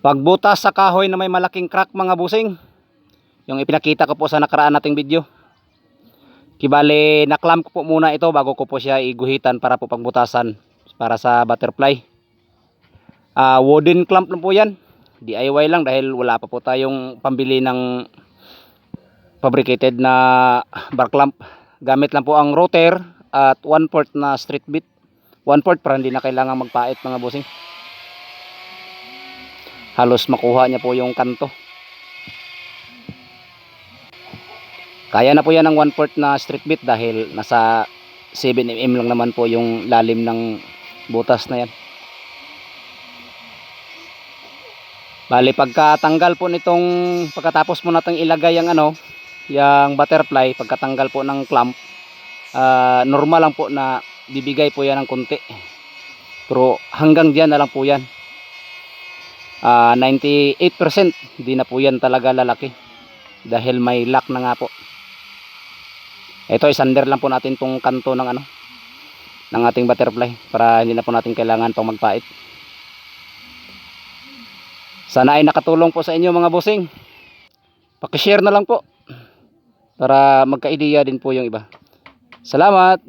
Pagbutas sa kahoy na may malaking crack mga busing. Yung ipinakita ko po sa nakaraan nating video. Kibali, naklamp ko po muna ito bago ko po siya iguhitan para po pagbutasan para sa butterfly. Ah, wooden clamp lang po yan. DIY lang dahil wala pa po tayong pambili ng fabricated na bar clamp. Gamit lang po ang rotor at 1 port na street bit. 1 port para hindi na kailangan magpait mga busing. Halos makuha niya po yung kanto. Kaya na po yan ng 1 port na street bit dahil nasa 7mm lang naman po yung lalim ng butas na yan. Bali pagkatanggal po nitong pagkatapos mo natang ilagay ang ano, yung butterfly pagkatanggal po ng clamp, ah, normal lang po na bibigay po yan ng konti. Pero hanggang diyan na lang po yan. Ah, 98% hindi na po yan talaga lalaki dahil may lock na nga po. Ito isander lang po natin tong kanto ng ano ng ating butterfly para hindi na po natin kailangan pang magpait. Sana ay nakatulong po sa inyo mga bossing. Paki-share na lang po para magka-ideya din po yung iba. Salamat.